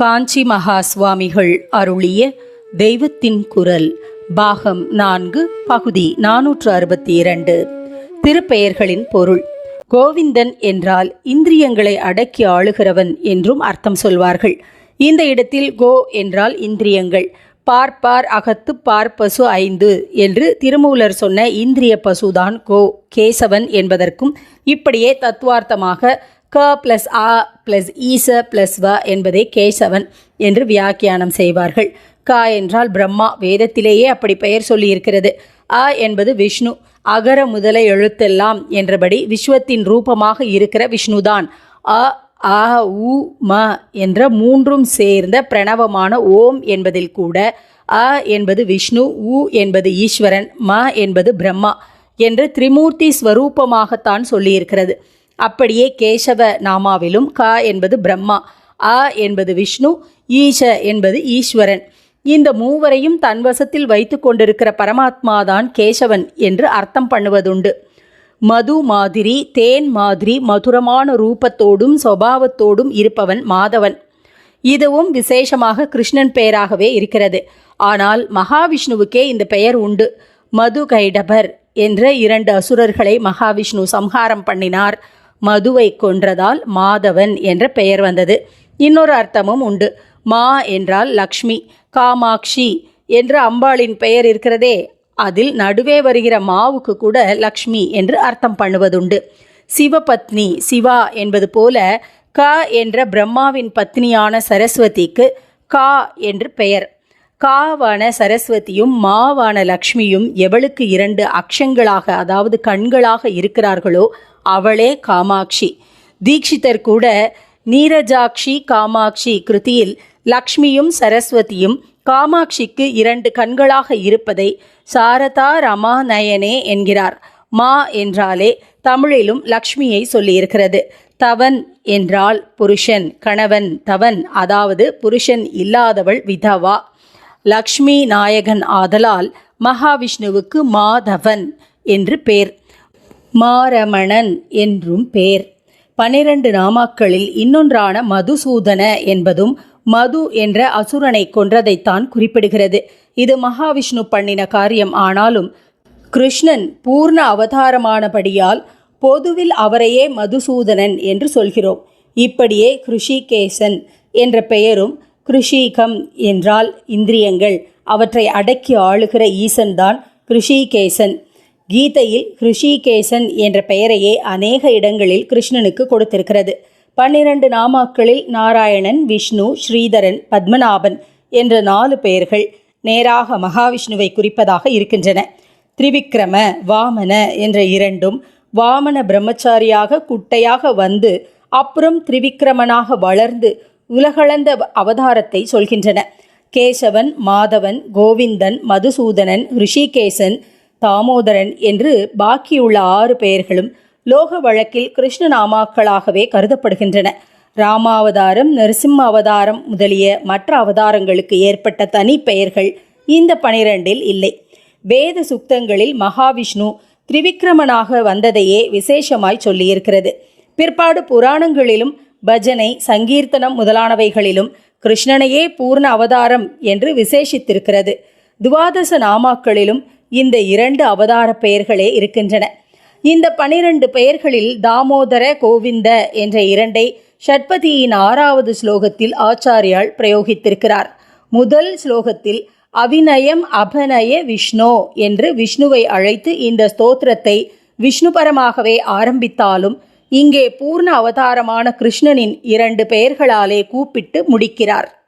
காஞ்சி மகா சுவாமிகள் அருளிய தெய்வத்தின் குரல் பாகம் நான்கு பகுதி நானூற்று அறுபத்தி இரண்டு. திருப்பெயர்களின் பொருள் கோவிந்தன் என்றால் இந்திரியங்களை அடக்கி ஆளுகிறவன் என்றும் அர்த்தம் சொல்வார்கள். இந்த இடத்தில் கோ என்றால் இந்திரியங்கள் பார்ப்பார் அகத்து பார்ப்பசு ஐந்து என்று திருமூலர் சொன்ன இந்திரிய பசுதான் கோ கேசவன் என்பதற்கும் இப்படியே தத்துவார்த்தமாக க பிளஸ் ஆ பிளஸ் ஈச பிளஸ் வ என்பதே கேசவன் என்று வியாக்கியானம் செய்வார்கள். க என்றால் பிரம்மா வேதத்திலேயே அப்படி பெயர் சொல்லியிருக்கிறது. அ என்பது விஷ்ணு அகர முதல எழுத்தெல்லாம் என்றபடி விஸ்வத்தின் ரூபமாக இருக்கிற விஷ்ணுதான். அ ஆ உ ம என்ற மூன்றும் சேர்ந்த பிரணவமான ஓம் என்பதில் கூட அ என்பது விஷ்ணு உ என்பது ஈஸ்வரன் ம என்பது பிரம்மா என்று திரிமூர்த்தி ஸ்வரூபமாகத்தான் சொல்லியிருக்கிறது. அப்படியே கேசவ நாமாவிலும் க என்பது பிரம்மா அ என்பது விஷ்ணு ஈஷ என்பது ஈஸ்வரன். இந்த மூவரையும் தன்வசத்தில் வைத்து கொண்டிருக்கிற பரமாத்மாதான் கேசவன் என்று அர்த்தம் பண்ணுவதுண்டு. மது மாதிரி தேன் மாதிரி மதுரமான ரூபத்தோடும் சுபாவத்தோடும் இருப்பவன் மாதவன். இதுவும் விசேஷமாக கிருஷ்ணன் பெயராகவே இருக்கிறது. ஆனால் மகாவிஷ்ணுவுக்கே இந்த பெயர் உண்டு. மது கைடபர் என்ற இரண்டு அசுரர்களை மகாவிஷ்ணு சம்ஹாரம் பண்ணினார். மதுவை கொன்றதால் மாதவன் என்ற பெயர் வந்தது. இன்னொரு அர்த்தமும் உண்டு. மா என்றால் லக்ஷ்மி காமாட்சி என்ற அம்பாளின் பெயர் இருக்கிறதே. அதில் நடுவே வருகிற மாவுக்கு கூட லக்ஷ்மி என்று அர்த்தம் பண்ணுவதுண்டு. சிவபத்னி சிவா என்பது போல க என்ற பிரம்மாவின் பத்னியான சரஸ்வதிக்கு கா என்று பெயர். காவான சரஸ்வதியும் மாவான லக்ஷ்மியும் எவளுக்கு இரண்டு அக்ஷங்களாக அதாவது கண்களாக இருக்கிறார்களோ அவளே காமாட்சி. தீட்சிதர் கூட நீரஜாக்ஷி காமாட்சி கிருதியில் லக்ஷ்மியும் சரஸ்வதியும் காமாட்சிக்கு இரண்டு கண்களாக இருப்பதை சாரதா ரமா நயனே என்கிறார். மா என்றாலே தமிழிலும் லக்ஷ்மியை சொல்லியிருக்கிறது. தவன் என்றால் புருஷன் கணவன் தவன் அதாவது புருஷன் இல்லாதவள் விதவா. லக்ஷ்மி நாயகன் ஆதலால் மகாவிஷ்ணுவுக்கு மாதவன் என்று பேர். மாரமணன் என்றும் பேர். பனிரெண்டு நாமாக்களில் இன்னொன்றான மதுசூதன என்பதும் மது என்ற அசுரனை கொன்றதைத்தான் குறிப்பிடுகிறது. இது மகாவிஷ்ணு பண்ணின காரியம். ஆனாலும் கிருஷ்ணன் பூர்ண அவதாரமானபடியால் பொதுவில் அவரையே மதுசூதனன் என்று சொல்கிறோம். இப்படியே கிருஷிகேசன் என்ற பெயரும் கிருஷிகம் என்றால் இந்திரியங்கள். அவற்றை அடக்கி ஆளுகிற ஈசன்தான் கிருஷிகேசன். கீதையில் கிருஷிகேசன் என்ற பெயரையே அநேக இடங்களில் கிருஷ்ணனுக்கு கொடுத்திருக்கிறது. பன்னிரண்டு நாமாக்களில் நாராயணன் விஷ்ணு ஸ்ரீதரன் பத்மநாபன் என்ற நாலு பெயர்கள் நேராக மகாவிஷ்ணுவை குறிப்பதாக இருக்கின்றன. திரிவிக்ரம வாமன என்ற இரண்டும் வாமன பிரம்மச்சாரியாக குட்டையாக வந்து அப்புறம் திரிவிக்ரமனாக வளர்ந்து உலகளந்த அவதாரத்தை சொல்கின்றன. கேசவன் மாதவன் கோவிந்தன் மதுசூதனன் ரிஷிகேசன் தாமோதரன் என்று பாக்கியுள்ள ஆறு பெயர்களும் லோக வழக்கில் கிருஷ்ண நாமாக்களாகவே கருதப்படுகின்றன. ராமாவதாரம் நரசிம்ம அவதாரம் முதலிய மற்ற அவதாரங்களுக்கு ஏற்பட்ட தனி பெயர்கள் இந்த பனிரெண்டில் இல்லை. வேத சுக்தங்களில் மகாவிஷ்ணு திரிவிக்ரமனாக வந்ததையே விசேஷமாய் சொல்லியிருக்கிறது. பிற்பாடு புராணங்களிலும் பஜனை சங்கீர்த்தனம் முதலானவைகளிலும் கிருஷ்ணனையே பூர்ண அவதாரம் என்று விசேஷித்திருக்கிறது. துவாதச நாமாக்களிலும் இந்த இரண்டு அவதார பெயர்களே இருக்கின்றன. இந்த பனிரெண்டு பெயர்களில் தாமோதர கோவிந்த என்ற இரண்டை ஷட்பதியின் ஆறாவது ஸ்லோகத்தில் ஆச்சாரியால் பிரயோகித்திருக்கிறார். முதல் ஸ்லோகத்தில் அவிநயம் அபநய விஷ்ணோ என்று விஷ்ணுவை அழைத்து இந்த ஸ்தோத்திரத்தை விஷ்ணுபரமாகவே ஆரம்பித்தாலும் இங்கே பூர்ண அவதாரமான கிருஷ்ணனின் இரண்டு பெயர்களாலே கூப்பிட்டு முடிக்கிறார்.